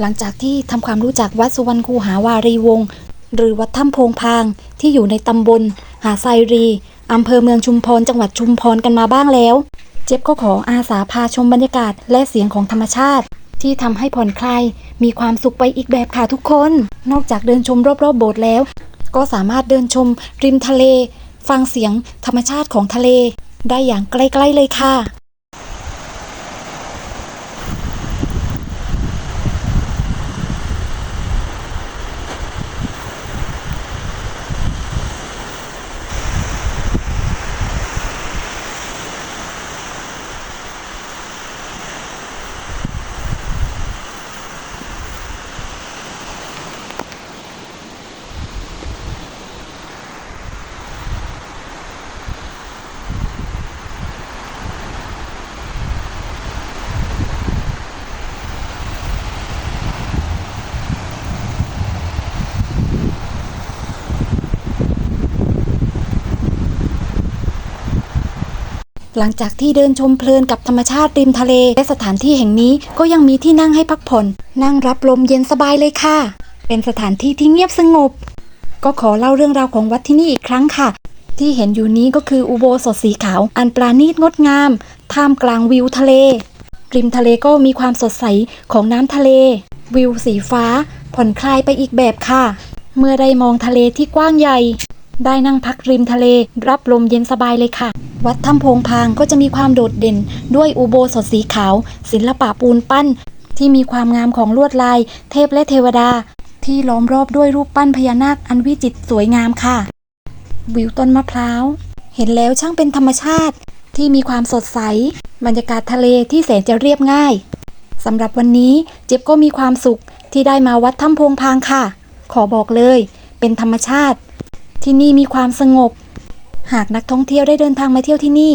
หลังจากที่ทำความรู้จักวัดสุวรรณคูหาวารีวงศ์หรือวัดถ้ำโพงพางที่อยู่ในตำบล หาไซรีอำเภอเมืองชุมพรจังหวัดชุมพรกันมาบ้างแล้ว เจ็บก็ขออาสาพาชมบรรยากาศและเสียงของธรรมชาติ ที่ทำให้ผ่อนคลายมีความสุขไปอีกแบบค่ะทุกคน นอกจากเดินชมรอบๆโบสถ์แล้ว ก็สามารถเดินชม ริมทะเล ฟังเสียงธรรมชาติของทะเล ได้อย่างใกล้ๆเลยค่ะ หลังจากที่เดินชมเพลินกับธรรมชาติริมทะเล และสถานที่แห่งนี้ก็ยังมีที่นั่งให้พักผ่อน นั่งรับลมเย็นสบายเลยค่ะ เป็นสถานที่ที่เงียบสงบ ก็ขอเล่าเรื่องราวของวัดที่นี่อีกครั้งค่ะ ที่เห็นอยู่นี้ก็คืออุโบสถสีขาว อันปราณีตงดงาม ท่ามกลางวิวทะเล ริมทะเลก็มีความสดใสของน้ำทะเล วิวสีฟ้า ผ่อนคลายไปอีกแบบค่ะ เมื่อได้มองทะเลที่กว้างใหญ่ ได้นั่งพักริมทะเล รับลมเย็นสบายเลยค่ะ วัดถ้ำพงพางก็จะมีความโดดเด่นด้วยอุโบสถสีขาว ศิลปะปูนปั้น ที่มีความงามของลวดลาย เทพและเทวดา ที่ล้อมรอบด้วยรูปปั้นพญานาคอันวิจิตรสวยงามค่ะ วิวต้นมะพร้าว เห็นแล้วช่างเป็นธรรมชาติ ที่มีความสดใส บรรยากาศทะเลที่แสนจะเรียบง่ายสำหรับวันนี้เจ็บก็มีความสุขที่ได้มาวัดถ้ำพงพางค่ะ ขอบอกเลย เป็นธรรมชาติ ที่นี่มีความสงบ หากนักท่องเที่ยวได้เดินทางมาเที่ยวที่นี่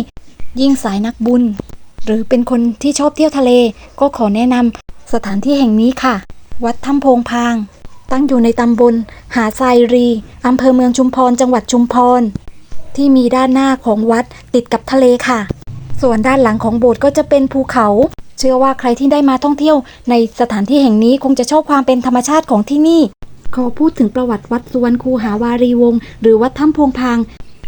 ยิ่งสายนักบุญ หรือเป็นคนที่ชอบเที่ยวทะเล ก็ขอแนะนำสถานที่แห่งนี้ค่ะ วัดถ้ำโพงพาง ตั้งอยู่ในตำบล หาทรายรีอำเภอเมืองชุมพร จังหวัดชุมพร ที่มีด้านหน้าของวัดติดกับทะเลค่ะ ส่วนด้านหลังของโบสถ์ก็จะเป็นภูเขา เชื่อว่าใครที่ได้มาท่องเที่ยว ในสถานที่แห่งนี้คงจะชอบความเป็นธรรมชาติของที่นี่ขอพูดถึงประวัติวัดสุวรรณคูหาวารีวงศ์หรือวัดถ้ำโพงพาง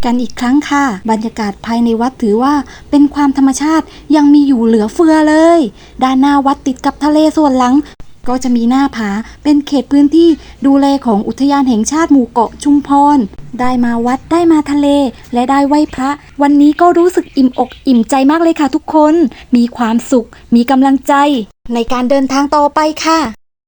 กันอีกครั้งค่ะ บรรยากาศภายในวัดถือว่าเป็นความธรรมชาติยังมีอยู่เหลือเฟือเลย ด้านหน้าวัดติดกับทะเลส่วนหลัง ก็จะมีหน้าผาเป็นเขตพื้นที่ดูแลของอุทยานแห่งชาติหมู่เกาะชุมพรได้มาวัดได้มาทะเลและได้ไหว้พระ วันนี้ก็รู้สึกอิ่มอกอิ่มใจมากเลยค่ะทุกคน มีความสุข มีกำลังใจ ในการเดินทางต่อไปค่ะ